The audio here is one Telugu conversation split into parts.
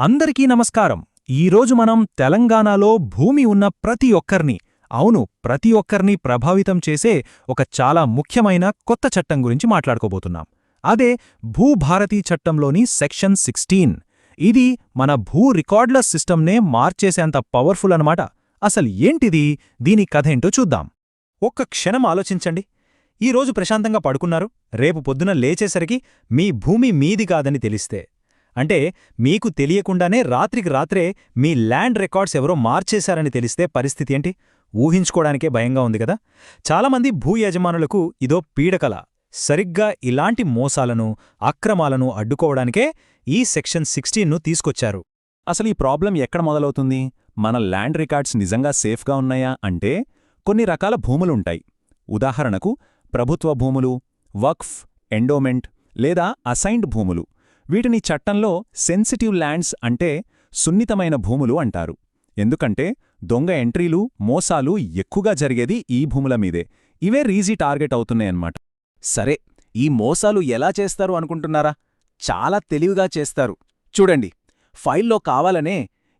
అందరికీ నమస్కారం. ఈరోజు మనం తెలంగాణలో భూమి ఉన్న ప్రతి ఒక్కర్ని అవును ప్రతి ఒక్కర్ని ప్రభావితం చేసే ఒక చాలా ముఖ్యమైన కొత్త చట్టం గురించి మాట్లాడుకోబోతున్నాం. అదే భూభారతీ చట్టంలోని సెక్షన్ సిక్స్టీన్. ఇది మన భూ రికార్డ్ల సిస్టమ్నే మార్చేసేంత పవర్ఫుల్ అనమాట అసలు ఏంటిది? దీని కథేంటో చూద్దాం. ఒక్క క్షణం ఆలోచించండి. ఈరోజు ప్రశాంతంగా పడుకున్నారు. రేపు పొద్దున లేచేసరికి మీ భూమి మీది కాదని తెలిస్తే. అంటే మీకు తెలియకుండానే రాత్రికి రాత్రే మీ ల్యాండ్ రికార్డ్స్ ఎవరో మార్చేశారని తెలిస్తే పరిస్థితి ఏంటి? ఊహించుకోవడానికే భయంగా ఉంది కదా? చాలామంది భూ యజమానులకు ఇదో పీడకల. సరిగ్గా ఇలాంటి మోసాలను అక్రమాలను అడ్డుకోవడానికే ఈ సెక్షన్ సిక్స్టీన్ను తీసుకొచ్చారు. అసలు ఈ ప్రాబ్లం ఎక్కడ మొదలవుతుంది? మన ల్యాండ్ రికార్డ్స్ నిజంగా సేఫ్గా ఉన్నాయా అంటే కొన్ని రకాల భూములుంటాయి ఉదాహరణకు ప్రభుత్వ భూములు వక్ఫ్ ఎండోమెంట్ లేదా అసైన్డ్ భూములు. వీటిని చట్టంలో సెన్సిటివ్ ల్యాండ్స్ అంటే సున్నితమైన భూములు అంటారు. ఎందుకంటే దొంగ ఎంట్రీలు మోసాలు ఎక్కువగా జరిగేది ఈ భూముల మీదే. ఇవే రీజీ టార్గెట్ అవుతున్నాయన్నమాట. సరే ఈ మోసాలు ఎలా చేస్తారు అనుకుంటున్నారా? చాలా తెలివిగా చేస్తారు. చూడండి ఫైల్లో కావాలనే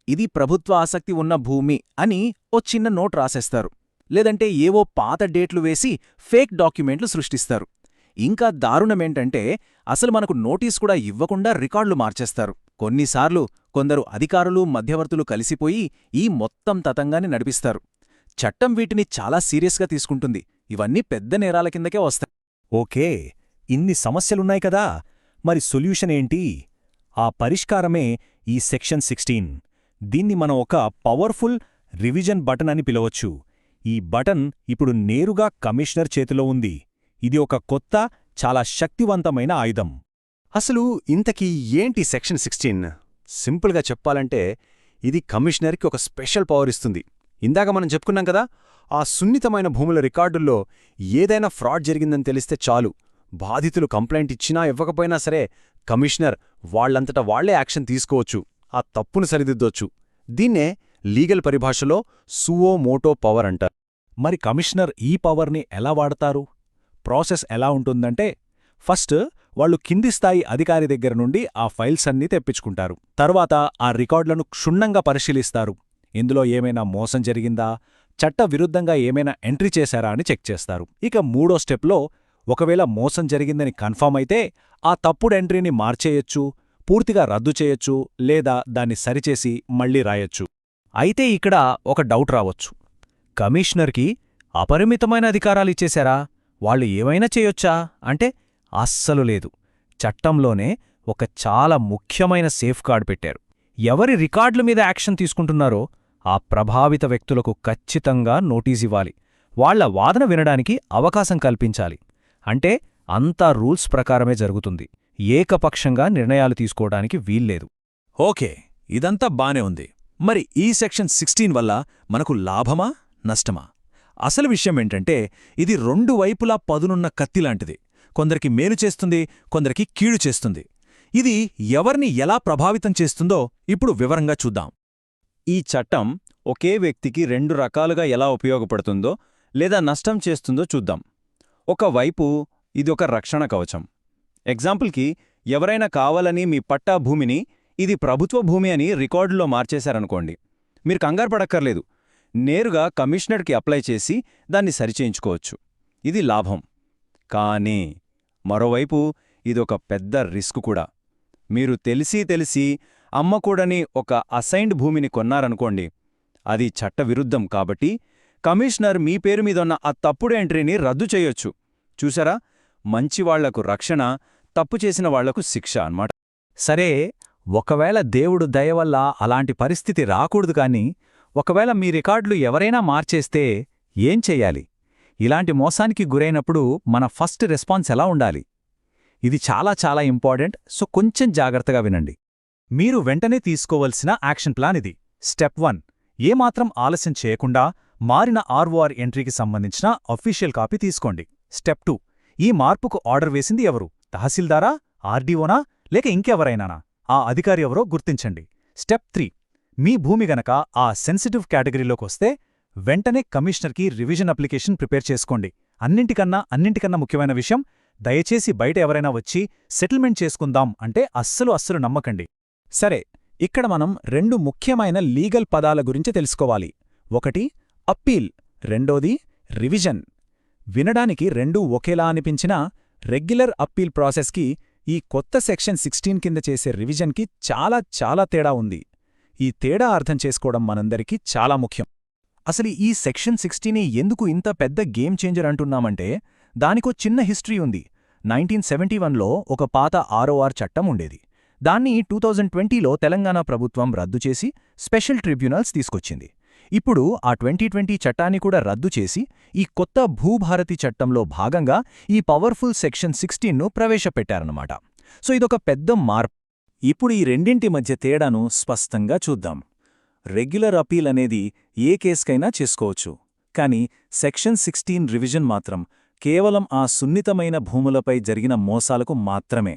ఇది ప్రభుత్వ ఆసక్తి ఉన్న భూమి అని ఓ చిన్న నోట్ రాసేస్తారు. లేదంటే ఏవో పాత డేట్లు వేసి ఫేక్ డాక్యుమెంట్లు సృష్టిస్తారు. ఇంకా దారుణమేంటంటే అసలు మనకు నోటీస్ కూడా ఇవ్వకుండా రికార్డులు మార్చేస్తారు. కొన్నిసార్లు కొందరు అధికారులు మధ్యవర్తులు కలిసిపోయి ఈ మొత్తం తతంగాన్ని నడిపిస్తారు. చట్టం వీటిని చాలా సీరియస్గా తీసుకుంటుంది. ఇవన్నీ పెద్ద నేరాల కిందకే వస్తాయి. ఓకే ఇన్ని సమస్యలున్నాయి కదా! మరి సొల్యూషన్ ఏంటి? ఆ పరిష్కారమే ఈ సెక్షన్ సిక్స్టీన్. దీన్ని మనం ఒక పవర్ఫుల్ రివిజన్ బటన్ అని పిలవచ్చు. ఈ బటన్ ఇప్పుడు నేరుగా కమిషనర్ చేతిలో ఉంది. ఇది ఒక కొత్త చాలా శక్తివంతమైన ఆయుధం. అసలు ఇంతకీ ఏంటి సెక్షన్ సిక్స్టీన్? సింపుల్గా చెప్పాలంటే ఇది కమిషనర్కి ఒక స్పెషల్ పవర్ ఇస్తుంది. ఇందాక మనం చెప్పుకున్నాం కదా ఆ సున్నితమైన భూముల రికార్డుల్లో ఏదైనా ఫ్రాడ్ జరిగిందని తెలిస్తే చాలు. బాధితులు కంప్లైంట్ ఇచ్చినా ఇవ్వకపోయినా సరే కమిషనర్ వాళ్ళంతటా వాళ్ళే యాక్షన్ తీసుకోవచ్చు. ఆ తప్పును సరిదిద్దొచ్చు. దీన్నే లీగల్ పరిభాషలో సువో మోటో పవర్ అంటారు. మరి కమిషనర్ ఈ పవర్ని ఎలా వాడతారు? ప్రాసెస్ ఎలా ఉంటుందంటే ఫస్ట్ వాళ్ళు కింది స్థాయి అధికారి దగ్గర నుండి ఆ ఫైల్స్ అన్నీ తెప్పించుకుంటారు. తర్వాత ఆ రికార్డులను క్షుణ్ణంగా పరిశీలిస్తారు. ఇందులో ఏమైనా మోసం జరిగిందా? చట్ట విరుద్ధంగా ఏమైనా ఎంట్రీ చేశారా అని చెక్ చేస్తారు. ఇక మూడో స్టెప్లో ఒకవేళ మోసం జరిగిందని కన్ఫర్మ్ అయితే ఆ తప్పుడు ఎంట్రీని మార్చేయొచ్చు పూర్తిగా రద్దు చేయొచ్చు లేదా దాన్ని సరిచేసి మళ్ళీ రాయొచ్చు. అయితే ఇక్కడ ఒక డౌట్ రావచ్చు. కమిషనర్కి అపరిమితమైన అధికారాలిచ్చేశారా వాళ్ళు ఏమైనా చేయొచ్చా? అంటే అస్సలు లేదు. చట్టంలోనే ఒక చాలా ముఖ్యమైన సేఫ్గార్డ్ పెట్టారు. ఎవరి రికార్డుల మీద యాక్షన్ తీసుకుంటున్నారో ఆ ప్రభావిత వ్యక్తులకు ఖచ్చితంగా నోటీసివ్వాలి వాళ్ళ వాదన వినడానికి అవకాశం కల్పించాలి. అంటే అంతా రూల్స్ ప్రకారమే జరుగుతుంది. ఏకపక్షంగా నిర్ణయాలు తీసుకోవడానికి వీల్లేదు. ఓకే ఇదంతా బానే ఉంది. మరి ఈ సెక్షన్ సిక్స్టీన్ వల్ల మనకు లాభమా నష్టమా? అసలు విషయమేంటంటే ఇది రెండు వైపులా పదునున్న కత్తిలాంటిది కొందరికి మేలు చేస్తుంది కొందరికి కీడు చేస్తుంది. ఇది ఎవరిని ఎలా ప్రభావితం చేస్తుందో ఇప్పుడు వివరంగా చూద్దాం. ఈ చట్టం ఒకే వ్యక్తికి రెండు రకాలుగా ఎలా ఉపయోగపడుతుందో లేదా నష్టం చేస్తుందో చూద్దాం. ఒకవైపు ఇది ఒక రక్షణ కవచం. ఎగ్జాంపుల్కి ఎవరైనా కావాలని మీ పట్టా భూమిని ఇది ప్రభుత్వ భూమి అని రికార్డులో మార్చేశారనుకోండి. మీరు కంగారు పడక్కర్లేదు. నేరుగా కమిషనర్కి అప్లై చేసి దాన్ని సరిచేయించుకోవచ్చు. ఇది లాభం. కానీ మరోవైపు ఇదొక పెద్ద రిస్క్ కూడా. మీరు తెలిసి తెలిసి అమ్మకూడని ఒక అసైన్డ్ భూమిని కొన్నారనుకోండి అది చట్టవిరుద్ధం కాబట్టి కమిషనర్ మీ పేరు మీదున్న ఆ తప్పుడు ఎంట్రీని రద్దు చేయొచ్చు. చూసారా మంచివాళ్ళకు రక్షణ తప్పు చేసిన వాళ్ళకు శిక్ష అన్నమాట. సరే ఒకవేళ దేవుడు దయవల్ల అలాంటి పరిస్థితి రాకూడదు కానీ ఒకవేళ మీ రికార్డులు ఎవరైనా మార్చేస్తే ఏం చెయ్యాలి ఇలాంటి మోసానికి గురైనప్పుడు మన ఫస్ట్ రెస్పాన్స్ ఎలా ఉండాలి? ఇది చాలా చాలా ఇంపార్టెంట్ సో కొంచెం జాగ్రత్తగా వినండి. మీరు వెంటనే తీసుకోవలసిన యాక్షన్ ప్లాన్ ఇది. స్టెప్ వన్ ఏమాత్రం ఆలస్యం చేయకుండా మారిన ఆర్ఓఆర్ ఎంట్రీకి సంబంధించిన అఫీషియల్ కాపీ తీసుకోండి. స్టెప్ టూ ఈ మార్పుకు ఆర్డర్ వేసింది ఎవరు? తహసీల్దారా ఆర్డీఓనా లేక ఇంకెవరైనానా? ఆ అధికారి ఎవరో గుర్తించండి. స్టెప్ త్రీ మీ భూమి గనక ఆ సెన్సిటివ్ కేటగిరీలోకొస్తే వెంటనే కమిషనర్కి రివిజన్ అప్లికేషన్ ప్రిపేర్ చేసుకోండి. అన్నింటికన్నా అన్నింటికన్నా ముఖ్యమైన విషయం దయచేసి బయట ఎవరైనా వచ్చి సెటిల్మెంట్ చేసుకుందాం అంటే అస్సలు అస్సలు నమ్మకండి. సరే ఇక్కడ మనం రెండు ముఖ్యమైన లీగల్ పదాల గురించి తెలుసుకోవాలి. ఒకటి అప్పీల్. రెండోది రివిజన్. వినడానికి రెండూ ఒకేలా అనిపించినా రెగ్యులర్ అప్పీల్ ప్రాసెస్కి ఈ కొత్త సెక్షన్ సిక్స్టీన్ కింద చేసే రివిజన్కి చాలా చాలా తేడా ఉంది. ఈ తేడా అర్థం చేసుకోవడం మనందరికీ చాలా ముఖ్యం. అసలు ఈ సెక్షన్ సిక్స్టీని ఎందుకు ఇంత పెద్ద గేమ్ చేంజర్ అంటున్నామంటే దానికో చిన్న హిస్టరీ ఉంది. నైన్టీన్ సెవెంటీ వన్లో ఒక పాత ఆర్ఓఆర్ చట్టం ఉండేది. దాన్ని టూ థౌజండ్ ట్వంటీలో తెలంగాణ ప్రభుత్వం రద్దు చేసి స్పెషల్ ట్రిబ్యునల్స్ తీసుకొచ్చింది. ఇప్పుడు ఆ ట్వంటీ ట్వంటీ చట్టాన్ని కూడా రద్దు చేసి ఈ కొత్త భూభారతి చట్టంలో భాగంగా ఈ పవర్ఫుల్ సెక్షన్ సిక్స్టీన్ను ప్రవేశపెట్టారన్నమాట. సో ఇదొక పెద్ద మార్పు. ఇప్పుడు ఈ రెండింటి మధ్య తేడాను స్పష్టంగా చూద్దాం. రెగ్యులర్ అపీల్ అనేది ఏ కేసుకైనా చేసుకోవచ్చు. కానీ సెక్షన్ సిక్స్టీన్ రివిజన్ మాత్రం కేవలం ఆ సున్నితమైన భూములపై జరిగిన మోసాలకు మాత్రమే.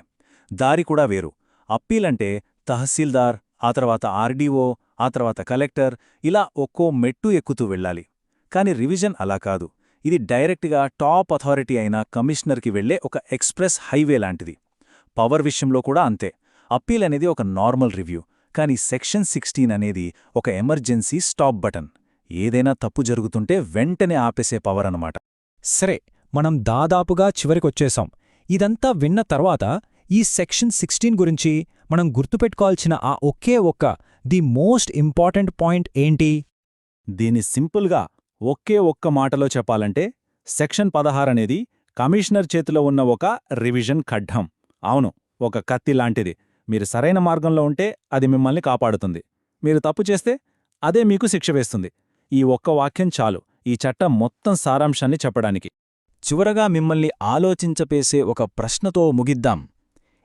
దారి కూడా వేరు. అప్పీలంటే తహసీల్దార్ ఆ తర్వాత ఆర్డీఓ ఆ తర్వాత కలెక్టర్ ఇలా ఒక్కో మెట్టు ఎక్కుతూ వెళ్ళాలి. కాని రివిజన్ అలా కాదు. ఇది డైరెక్ట్గా టాప్ అథారిటీ అయిన కమిషనర్కి వెళ్ళే ఒక ఎక్స్ప్రెస్ హైవే లాంటిది. పవర్ విషయంలో కూడా అంతే. అప్పీల్ అనేది ఒక నార్మల్ రివ్యూ కానీ సెక్షన్ సిక్స్టీన్ అనేది ఒక ఎమర్జెన్సీ స్టాప్ బటన్. ఏదైనా తప్పు జరుగుతుంటే వెంటనే ఆపేసే పవర్ అన్నమాట. సరే మనం దాదాపుగా చివరికొచ్చేశాం ఇదంతా విన్న తర్వాత ఈ సెక్షన్ సిక్స్టీన్ గురించి మనం గుర్తుపెట్టుకోవాల్సిన ఆ ఒకే ఒక్క ది మోస్ట్ ఇంపార్టెంట్ పాయింట్ ఏంటి? దీన్ని సింపుల్గా ఒకే ఒక్క మాటలో చెప్పాలంటే సెక్షన్ పదహారనేది కమిషనర్ చేతిలో ఉన్న ఒక రివిజన్ ఖడ్డం అవును ఒక కత్తి లాంటిది. మీరు సరైన మార్గంలో ఉంటే అది మిమ్మల్ని కాపాడుతుంది. మీరు తప్పు చేస్తే అదే మీకు శిక్ష వేస్తుంది. ఈ ఒక్క వాక్యం చాలు. ఈ చట్టం మొత్తం సారాంశాన్ని చెప్పడానికి. చివరగా మిమ్మల్ని ఆలోచించపేసే ఒక ప్రశ్నతో ముగిద్దాం.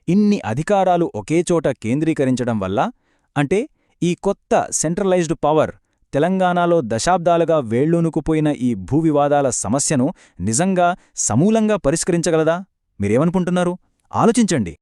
ఇన్ని అధికారాలు ఒకేచోట కేంద్రీకరించడం వల్ల అంటే ఈ కొత్త సెంట్రలైజ్డ్ పవర్ తెలంగాణలో దశాబ్దాలుగా వేళ్ళూనుకుపోయిన ఈ భూవివాదాల సమస్యను నిజంగా సమూలంగా పరిష్కరించగలదా? మీరేమనుకుంటున్నారు? ఆలోచించండి.